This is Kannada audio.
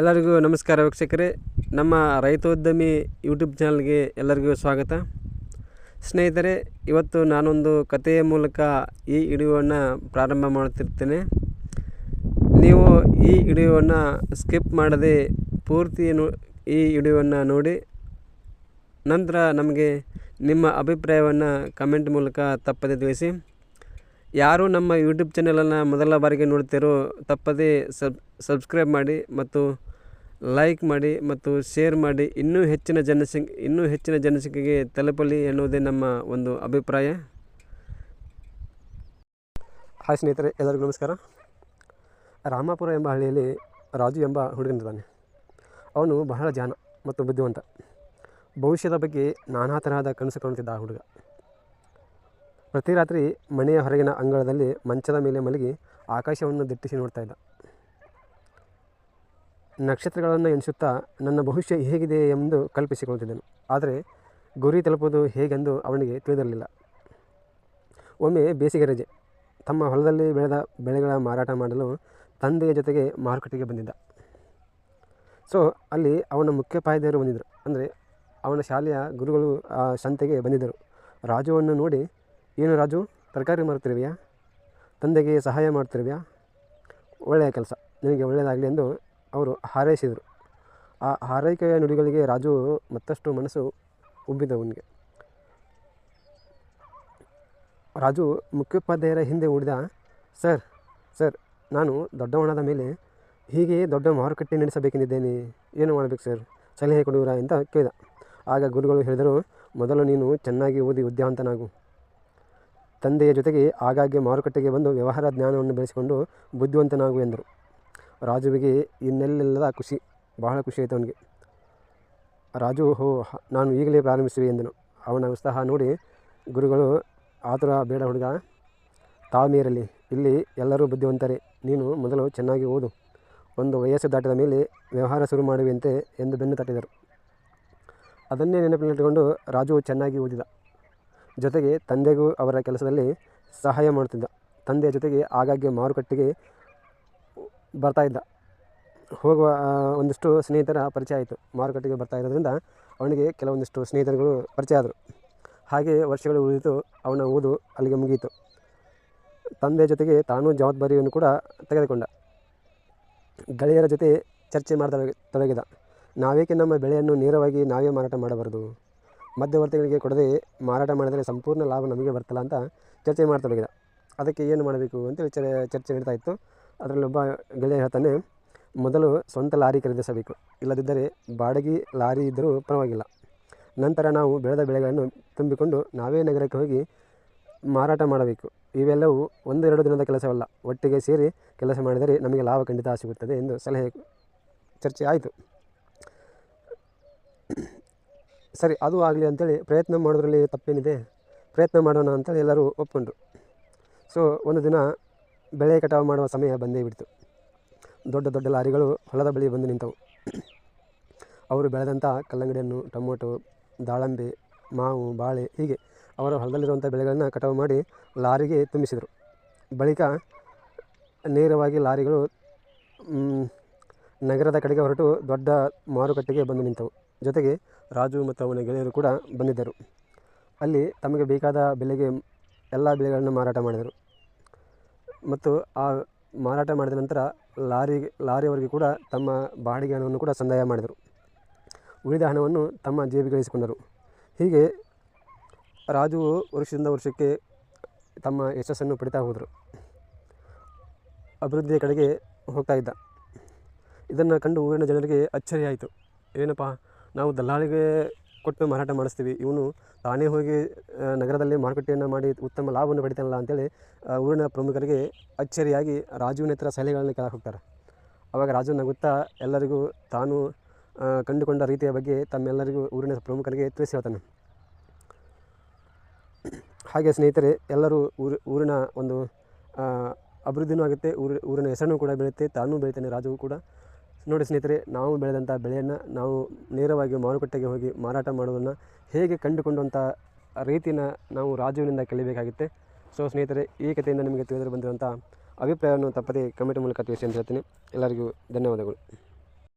ಎಲ್ಲರಿಗೂ ನಮಸ್ಕಾರ ವೀಕ್ಷಕರೇ. ನಮ್ಮ ರೈತೋದ್ಯಮಿ ಯೂಟ್ಯೂಬ್ ಚಾನಲ್ಗೆ ಎಲ್ಲರಿಗೂ ಸ್ವಾಗತ. ಸ್ನೇಹಿತರೆ, ಇವತ್ತು ನಾನೊಂದು ಕಥೆಯ ಮೂಲಕ ಈ ವಿಡಿಯೋವನ್ನು ಪ್ರಾರಂಭ ಮಾಡುತ್ತಿರ್ತೇನೆ ನೀವು ಈ ವಿಡಿಯೋವನ್ನು ಸ್ಕಿಪ್ ಮಾಡದೆ ಪೂರ್ತಿ ಈ ವಿಡಿಯೋವನ್ನು ನೋಡಿ. ನಂತರ ನಮಗೆ ನಿಮ್ಮ ಅಭಿಪ್ರಾಯವನ್ನು ಕಮೆಂಟ್ ಮೂಲಕ ತಪ್ಪದೆ ತಿಳಿಸಿ. ಯಾರು ನಮ್ಮ ಯೂಟ್ಯೂಬ್ ಚಾನಲನ್ನು ಮೊದಲ ಬಾರಿಗೆ ನೋಡ್ತಿರೋ ತಪ್ಪದೇ ಸಬ್ ಸಬ್ಸ್ಕ್ರೈಬ್ ಮಾಡಿ ಮತ್ತು ಲೈಕ್ ಮಾಡಿ ಮತ್ತು ಶೇರ್ ಮಾಡಿ. ಇನ್ನೂ ಹೆಚ್ಚಿನ ಜನಸಂಖ್ಯೆ, ಇನ್ನೂ ಹೆಚ್ಚಿನ ಜನಸಂಖ್ಯೆಗೆ ತಲುಪಲಿ ಎನ್ನುವುದೇ ನಮ್ಮ ಒಂದು ಅಭಿಪ್ರಾಯ. ಹಾಯ್ ಸ್ನೇಹಿತರೆ, ಎಲ್ಲರಿಗೂ ನಮಸ್ಕಾರ. ರಾಮಾಪುರ ಎಂಬ ಹಳ್ಳಿಯಲ್ಲಿ ರಾಜು ಎಂಬ ಹುಡುಗನಿದ್ದಾನೆ. ಅವನು ಬಹಳ ಜಾನ ಮತ್ತು ಬುದ್ಧಿವಂತ. ಭವಿಷ್ಯದ ಬಗ್ಗೆ ನಾನಾ ತರಹದ ಕನಸು ಕಾಣುತ್ತಿದ್ದ ಆ ಹುಡುಗ. ಪ್ರತಿ ರಾತ್ರಿ ಮನೆಯ ಹೊರಗಿನ ಅಂಗಳದಲ್ಲಿ ಮಂಚದ ಮೇಲೆ ಮಲಗಿ ಆಕಾಶವನ್ನು ದಿಟ್ಟಿಸಿ ನೋಡ್ತಾ ಇದ್ದ. ನಕ್ಷತ್ರಗಳನ್ನು ಎಣಿಸುತ್ತಾ ನನ್ನ ಭವಿಷ್ಯ ಹೇಗಿದೆ ಎಂದು ಕಲ್ಪಿಸಿಕೊಳ್ತಿದ್ದನು ಆದರೆ ಗುರಿ ತಲುಪುವುದು ಹೇಗೆಂದು ಅವನಿಗೆ ತಿಳಿದಿರಲಿಲ್ಲ. ಒಮ್ಮೆ ಬೇಸಿಗೆ ರಜೆ. ತಮ್ಮ ಹೊಲದಲ್ಲಿ ಬೆಳೆದ ಬೆಳೆಗಳ ಮಾರಾಟ ಮಾಡಲು ತಂದೆಯ ಜೊತೆಗೆ ಮಾರುಕಟ್ಟೆಗೆ ಬಂದಿದ್ದ. ಸೊ, ಅಲ್ಲಿ ಅವನ ಮುಖ್ಯೋಪಾಧ್ಯಾಯರು ಬಂದಿದ್ದರು. ಅಂದರೆ ಅವನ ಶಾಲೆಯ ಗುರುಗಳು ಆ ಸಂತೆಗೆ ಬಂದಿದ್ದರು. ರಾಜುವನ್ನು ನೋಡಿ ಏನು ರಾಜು, ತರಕಾರಿ ಮಾರುತ್ತಿರುವೆಯಾ? ತಂದೆಗೆ ಸಹಾಯ ಮಾಡ್ತಿರುವೆಯಾ ಒಳ್ಳೆಯ ಕೆಲಸ, ನಿನಗೆ ಒಳ್ಳೆಯದಾಗಲಿ ಎಂದು ಅವರು ಹಾರೈಸಿದರು. ಆ ಹಾರೈಕೆಯ ನುಡಿಗಳಿಗೆ ರಾಜು ಮತ್ತಷ್ಟು ಮನಸ್ಸು ಉಬ್ಬಿದವನಿಗೆ ರಾಜು ಮುಖ್ಯೋಪಾಧ್ಯಾಯರ ಹಿಂದೆ ಉಳಿದ ಸರ್ ಸರ್, ನಾನು ದೊಡ್ಡವನಾದ ಮೇಲೆ ಹೀಗೆ ದೊಡ್ಡ ಮಾರುಕಟ್ಟೆ ನಡೆಸಬೇಕೆಂದಿದ್ದೇನೆ. ಏನು ಮಾಡಬೇಕು ಸರ್? ಸಲಹೆ ಕೊಡುವಿರಾ? ಅಂತ ಕೇಳಿದ. ಆಗ ಗುರುಗಳು ಹೇಳಿದರು, ಮೊದಲು ನೀನು ಚೆನ್ನಾಗಿ ಓದಿ ವಿದ್ಯಾವಂತನಾಗು ತಂದೆಯ ಜೊತೆಗೆ ಆಗಾಗ್ಗೆ ಮಾರುಕಟ್ಟೆಗೆ ಬಂದು ವ್ಯವಹಾರ ಜ್ಞಾನವನ್ನು ಬೆಳೆಸಿಕೊಂಡು ಬುದ್ಧಿವಂತನಾಗು ಎಂದರು. ರಾಜುವಿಗೆ ಇನ್ನೆಲ್ಲೆಲ್ಲದ ಖುಷಿ, ಬಹಳ ಖುಷಿ ಆಯಿತು ಅವನಿಗೆ. ರಾಜು, ಹೋ ನಾನು ಈಗಲೇ ಪ್ರಾರಂಭಿಸುವೆ ಎಂದನು. ಅವನ ಉತ್ಸಾಹ ನೋಡಿ ಗುರುಗಳು, ಆತುರ, ಬೇಡ ಹುಡುಗ ತಾಳ್ಮೆಯರಲ್ಲಿ ಇಲ್ಲಿ ಎಲ್ಲರೂ ಬುದ್ಧಿವಂತರೇ. ನೀನು ಮೊದಲು ಚೆನ್ನಾಗಿ ಓದು. ಒಂದು ವಯಸ್ಸು ದಾಟಿದ ಮೇಲೆ ವ್ಯವಹಾರ ಶುರು ಮಾಡುವಂತೆ ಎಂದು ಬೆನ್ನು ತಟ್ಟಿದರು. ಅದನ್ನೇ ನೆನಪಿನಲ್ಲಿಟ್ಟುಕೊಂಡು ರಾಜು ಚೆನ್ನಾಗಿ ಓದಿದ. ಜೊತೆಗೆ ತಂದೆಗೂ ಅವರ ಕೆಲಸದಲ್ಲಿ ಸಹಾಯ ಮಾಡುತ್ತಿದ್ದ. ತಂದೆಯ ಜೊತೆಗೆ ಆಗಾಗ್ಗೆ ಮಾರುಕಟ್ಟೆಗೆ ಬರ್ತಾ ಇದ್ದ. ಹೋಗುವ ಒಂದಿಷ್ಟು ಸ್ನೇಹಿತರ ಪರಿಚಯ ಆಯಿತು. ಮಾರುಕಟ್ಟೆಗೆ ಬರ್ತಾ ಇರೋದ್ರಿಂದ ಅವನಿಗೆ ಕೆಲವೊಂದಿಷ್ಟು ಸ್ನೇಹಿತರುಗಳು ಪರಿಚಯ ಆದರು. ಹಾಗೆ ವರ್ಷಗಳು ಉಳಿದು ಅವನ ಓದು ಅಲ್ಲಿಗೆ ಮುಗಿಯಿತು. ತಂದೆ ಜೊತೆಗೆ ತಾನು ಜವಾಬ್ದಾರಿಯನ್ನು ಕೂಡ ತೆಗೆದುಕೊಂಡ. ಗೆಳೆಯರ ಜೊತೆ ಚರ್ಚೆ ಮಾಡತೊಡಗಿ ತೊಡಗಿದ. ನಾವೇಕೆ ನಮ್ಮ ಬೆಳೆಯನ್ನು ನೇರವಾಗಿ ನಾವೇ ಮಾರಾಟ ಮಾಡಬಾರದು? ಮಧ್ಯವರ್ತಿಗಳಿಗೆ ಕೊಡದೆ ಮಾರಾಟ ಮಾಡಿದರೆ ಸಂಪೂರ್ಣ ಲಾಭ ನಮಗೆ ಬರ್ತಲ್ಲ ಅಂತ ಚರ್ಚೆ ಮಾಡತೊಡಗಿದ. ಅದಕ್ಕೆ ಏನು ಮಾಡಬೇಕು ಅಂತೇಳಿ ಚರ್ ಚರ್ಚೆ ನಡೀತಾ ಇತ್ತು. ಅದರಲ್ಲಿ ಒಬ್ಬ ಗೆಳೆಯ ಹೇಳ್ತಾನೆ, ಮೊದಲು ಸ್ವಂತ ಲಾರಿ ಖರೀದಿಸಬೇಕು. ಇಲ್ಲದಿದ್ದರೆ ಬಾಡಿಗೆ ಲಾರಿ ಇದ್ದರೂ ಪರವಾಗಿಲ್ಲ. ನಂತರ ನಾವು ಬೆಳೆದ ಬೆಳೆಗಳನ್ನು ತುಂಬಿಕೊಂಡು ನಾವೇ ನಗರಕ್ಕೆ ಹೋಗಿ ಮಾರಾಟ ಮಾಡಬೇಕು. ಇವೆಲ್ಲವೂ ಒಂದೆರಡು ದಿನದ ಕೆಲಸವಲ್ಲ. ಒಟ್ಟಿಗೆ ಸೇರಿ ಕೆಲಸ ಮಾಡಿದರೆ ನಮಗೆ ಲಾಭ ಖಂಡಿತ ಸಿಗುತ್ತದೆ ಎಂದು ಸಲಹೆ, ಚರ್ಚೆ ಆಯಿತು. ಸರಿ, ಅದು ಆಗಲಿ ಅಂತೇಳಿ ಪ್ರಯತ್ನ ಮಾಡೋದ್ರಲ್ಲಿ ತಪ್ಪೇನಿದೆ. ಪ್ರಯತ್ನ ಮಾಡೋಣ ಅಂತೇಳಿ ಎಲ್ಲರೂ ಒಪ್ಕೊಂಡ್ರು. ಸೊ, ಒಂದು ದಿನ ಬೆಳೆ ಕಟಾವು ಮಾಡುವ ಸಮಯ ಬಂದೇ ಬಿಡ್ತು. ದೊಡ್ಡ ದೊಡ್ಡ ಲಾರಿಗಳು ಹೊಲದ ಬಳಿ ಬಂದು ನಿಂತವು. ಅವರು ಬೆಳೆದಂಥ ಕಲ್ಲಂಗಡಿಯನ್ನು, ಟೊಮೊಟೊ, ದಾಳಂಬೆ, ಮಾವು, ಬಾಳೆ ಹೀಗೆ ಅವರ ಹೊಲದಲ್ಲಿರುವಂಥ ಬೆಳೆಗಳನ್ನು ಕಟಾವು ಮಾಡಿ ಲಾರಿಗೆ ತುಂಬಿಸಿದರು. ಬಳಿಕ ನೇರವಾಗಿ ಲಾರಿಗಳು ನಗರದ ಕಡೆಗೆ ಹೊರಟು ದೊಡ್ಡ ಮಾರುಕಟ್ಟೆಗೆ ಬಂದು ನಿಂತವು. ಜೊತೆಗೆ ರಾಜು ಮತ್ತು ಅವನ ಗೆಳೆಯರು ಕೂಡ ಬಂದಿದ್ದರು. ಅಲ್ಲಿ ತಮಗೆ ಬೇಕಾದ ಬೆಲೆಗೆ ಎಲ್ಲ ಬೆಳೆಗಳನ್ನು ಮಾರಾಟ ಮಾಡಿದರು. ಮತ್ತು ಆ ಮಾರಾಟ ಮಾಡಿದ ನಂತರ ಲಾರಿ, ಲಾರಿಯವರಿಗೆ ಕೂಡ ತಮ್ಮ ಬಾಡಿಗೆ ಹಣವನ್ನು ಕೂಡ ಸಂದಾಯ ಮಾಡಿದರು. ಉಳಿದ ಹಣವನ್ನು ತಮ್ಮ ಜೇಬಿಗೆ ಇರಿಸಿಕೊಂಡರು ಹೀಗೆ ರಾಜು ವರ್ಷದಿಂದ ವರ್ಷಕ್ಕೆ ತಮ್ಮ ಯಶಸ್ಸನ್ನು ಪಡಿತಾ ಹೋದರು. ಅಭಿವೃದ್ಧಿಯ ಕಡೆಗೆ ಹೋಗ್ತಾ ಇದ್ದ. ಇದನ್ನು ಕಂಡು ಊರಿನ ಜನರಿಗೆ ಅಚ್ಚರಿಯಾಯಿತು. ಏನಪ್ಪ ನಾವು ದಲ್ಲಾಳಿಗೆ ಕೊಟ್ಟು ಮಾರಾಟ ಮಾಡಿಸ್ತೀವಿ. ಇವನು ತಾನೇ ಹೋಗಿ ನಗರದಲ್ಲಿ ಮಾರುಕಟ್ಟೆಯನ್ನು ಮಾಡಿ ಉತ್ತಮ ಲಾಭವನ್ನು ಪಡಿತಾನಲ್ಲ ಅಂತೇಳಿ ಊರಿನ ಪ್ರಮುಖರಿಗೆ ಅಚ್ಚರಿಯಾಗಿ ರಾಜುವಿನ ಹತ್ರ ಸಲಹೆಗಳನ್ನು ಕೇಳಕ್ಕೆ ಹೋಗ್ತಾರೆ. ಆವಾಗ ರಾಜು ನಗುತ್ತಾ ಎಲ್ಲರಿಗೂ ತಾನು ಕಂಡುಕೊಂಡ ರೀತಿಯ ಬಗ್ಗೆ ತಮ್ಮೆಲ್ಲರಿಗೂ ಊರಿನ ಪ್ರಮುಖರಿಗೆ ತಿಳಿಸಿ ಹೇಳ್ತಾನೆ. ಹಾಗೆ ಸ್ನೇಹಿತರೆ, ಎಲ್ಲರೂ ಊರು, ಊರಿನ ಒಂದು ಅಭಿವೃದ್ಧಿನೂ ಆಗುತ್ತೆ, ಊರು, ಊರಿನ ಹೆಸರನ್ನು ಕೂಡ ಬೆಳೆಯುತ್ತೆ, ತಾನೂ ಬೆಳಿತಾನೆ ರಾಜು ಕೂಡ. ನೋಡಿ ಸ್ನೇಹಿತರೆ, ನಾವು ಬೆಳೆದಂಥ ಬೆಳೆಯನ್ನು ನಾವು ನೇರವಾಗಿ ಮಾರುಕಟ್ಟೆಗೆ ಹೋಗಿ ಮಾರಾಟ ಮಾಡೋದನ್ನು ಹೇಗೆ ಕಂಡುಕೊಂಡಂಥ ರೀತಿನ ನಾವು ರಾಜುವಿನಿಂದ ಕಲಿಬೇಕಾಗುತ್ತೆ ಸೊ ಸ್ನೇಹಿತರೆ, ಈ ಕಥೆಯಿಂದ ನಿಮಗೆ ತಿಳಿದು ಬಂದಿರುವಂಥ ಅಭಿಪ್ರಾಯವನ್ನು ತಪ್ಪದೇ ಕಮೆಂಟ್ ಮೂಲಕ ತಿಳಿಸಿ ಅಂತ ಹೇಳ್ತೀನಿ. ಎಲ್ಲರಿಗೂ ಧನ್ಯವಾದಗಳು.